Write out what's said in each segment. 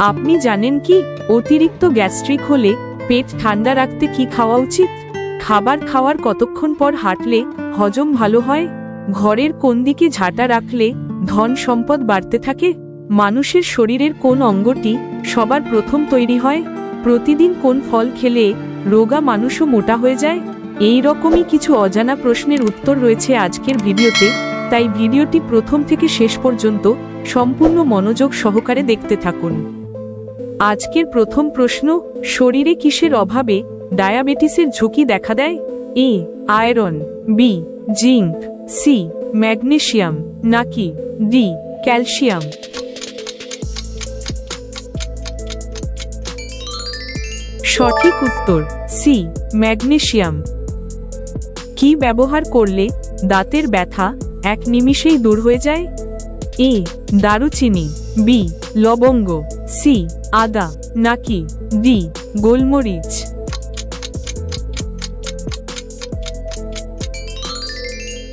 আপনি জানেন কি, অতিরিক্ত গ্যাস্ট্রিক হলে পেট ঠান্ডা রাখতে কি খাওয়া উচিত? খাবার খাওয়ার কতক্ষণ পর হাঁটলে হজম ভালো হয়? ঘরের কোন দিকে ঝাঁটা রাখলে ধন সম্পদ বাড়তে থাকে? মানুষের শরীরের কোন অঙ্গটি সবার প্রথম তৈরি হয়? প্রতিদিন কোন ফল খেলে রোগা মানুষও মোটা হয়ে যায়? এই রকমই কিছু অজানা প্রশ্নের উত্তর রয়েছে আজকের ভিডিওতে, তাই ভিডিওটি প্রথম থেকে শেষ পর্যন্ত সম্পূর্ণ মনোযোগ সহকারে দেখতে থাকুন। আজকের প্রথম প্রশ্ন, শরীরে কিসের অভাবে ডায়াবেটিসের ঝুঁকি দেখা দেয়? A, iron, B, zinc, C magnesium নাকি ডি, ক্যালসিয়াম? সঠিক উত্তর, সি ম্যাগনেশিয়াম কি ব্যবহার করলে দাঁতের ব্যথা এক নিমিষেই দূর হয়ে যায়? এ, দারুচিনি, বি, লবঙ্গ। সি, আদা, নাকি ডি, গোলমরিচ।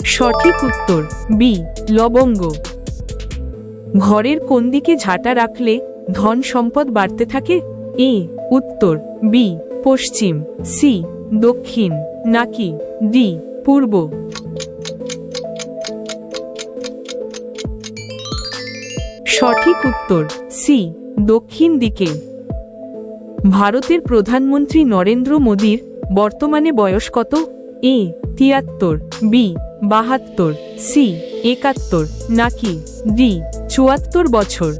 সঠিক উত্তর, বি, লবঙ্গ। ঘরের কোন দিকে ঝাঁটা রাখলে ধন সম্পদ বাড়তে থাকে? এ, উত্তর, বি, পশ্চিম, সি, দক্ষিণ, নাকি ডি, পূর্ব। সঠিক উত্তর, সি দক্ষিণ দিকে। ভারতের প্রধানমন্ত্রী নরেন্দ্র মোদীর বর্তমানে বয়স কত? এ, তিয়াত্তর, বি, বাহাত্তর, সি, একাত্তর, নাকি ডি, চুয়াত্তর বছর?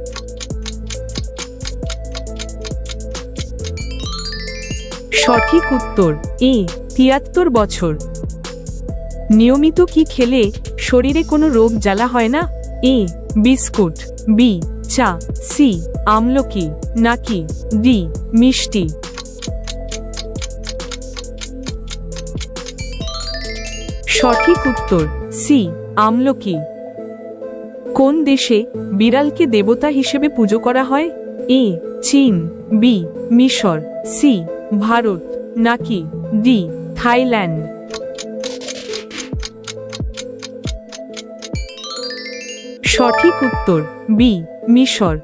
সঠিক উত্তর, এ, তিয়াত্তর বছর। নিয়মিত কি খেলে শরীরে কোনো রোগ জ্বালা হয় না? এ, বিস্কুট, বি চা, সি, আমলকি, নাকি, ডি, মিষ্টি। সঠিক উত্তর, সি, আমলকি। কোন দেশে বিড়ালকে দেবতা হিসেবে পুজো করা হয়? এ, চীন, বি, মিশর, সি, ভারত, নাকি, ডি, থাইল্যান্ড। সঠিক উত্তর, বি মিশর।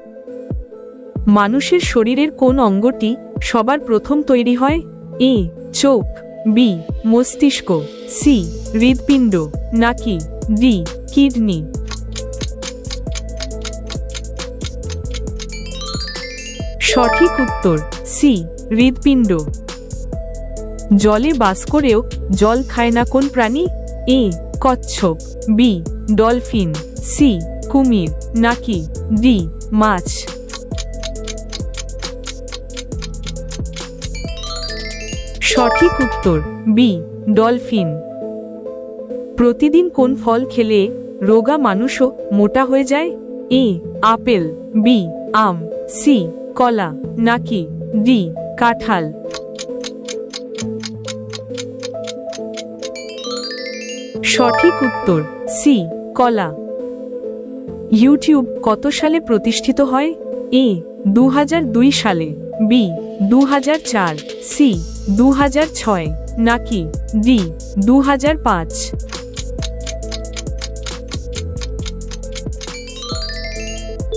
মানুষের শরীরের কোন অঙ্গটি সবার প্রথম তৈরি হয়? এ, চোখ, বি, মস্তিষ্ক, সি হৃদপিণ্ড নাকি, ডি, কিডনি। সঠিক উত্তর, সি হৃদপিণ্ড জলে বাস করেও জল খায় না কোন প্রাণী? এ, কচ্ছপ, বি, ডলফিন, সি কুমির, নাকি ডি, মাছ। সঠিক উত্তর, বি, ডলফিন। প্রতিদিন কোন ফল খেলে রোগা মানুষও মোটা হয়ে যায়? এ, আপেল, বি, আম, সি, কলা, নাকি ডি, কাঁঠাল। সঠিক উত্তর, সি, কলা। ইউটিউব কত সালে প্রতিষ্ঠিত হয়? এ দু হাজার দুই সালে, বি দু সি দু নাকি ডি দু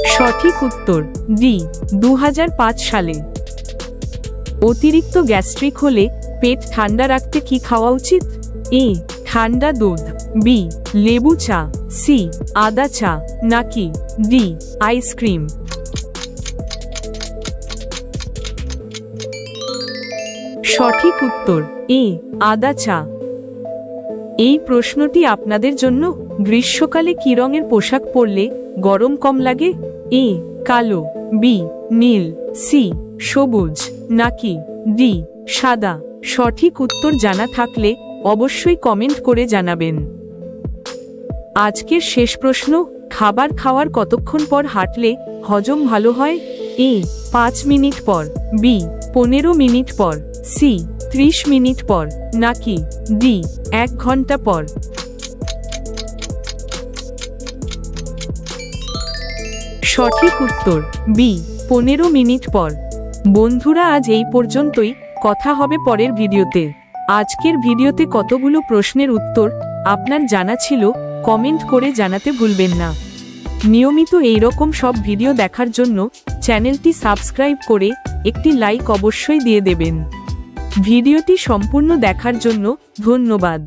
সঠিক উত্তর, ডি দু হাজার পাঁচ সালে। অতিরিক্ত গ্যাস্ট্রিক হলে পেট ঠান্ডা রাখতে কি খাওয়া উচিত? এ ঠান্ডা দুধ বি লেবু চা সি আদা চা, নাকি ডি আইসক্রিম সঠিক উত্তর এ আদা চা। এই প্রশ্নটি আপনাদের জন্য গ্রীষ্মকালে কি রঙের পোশাক পরলে গরম কম লাগে? এ কালো বি নীল সি সবুজ, নাকি ডি সাদা? সঠিক উত্তর জানা থাকলে অবশ্যই কমেন্ট করে জানাবেন। আজকের শেষ প্রশ্ন, খাবার খাওয়ার কতক্ষণ পর হাঁটলে হজম ভালো হয়? এ, পাঁচ মিনিট পর। বি, পনেরো মিনিট পর। সি, ত্রিশ মিনিট পর। নাকি? ডি, এক ঘণ্টা পর। সঠিক উত্তর, বি, পনেরো মিনিট পর। বন্ধুরা, আজ এই পর্যন্তই। কথা হবে পরের ভিডিওতে। আজকের ভিডিওতে কতগুলো প্রশ্নের উত্তর আপনার জানা ছিল কমেন্ট করে জানাতে ভুলবেন না। নিয়মিত এই রকম সব ভিডিও দেখার জন্য চ্যানেলটি সাবস্ক্রাইব করে একটি লাইক অবশ্যই দিয়ে দেবেন। ভিডিওটি সম্পূর্ণ দেখার জন্য ধন্যবাদ।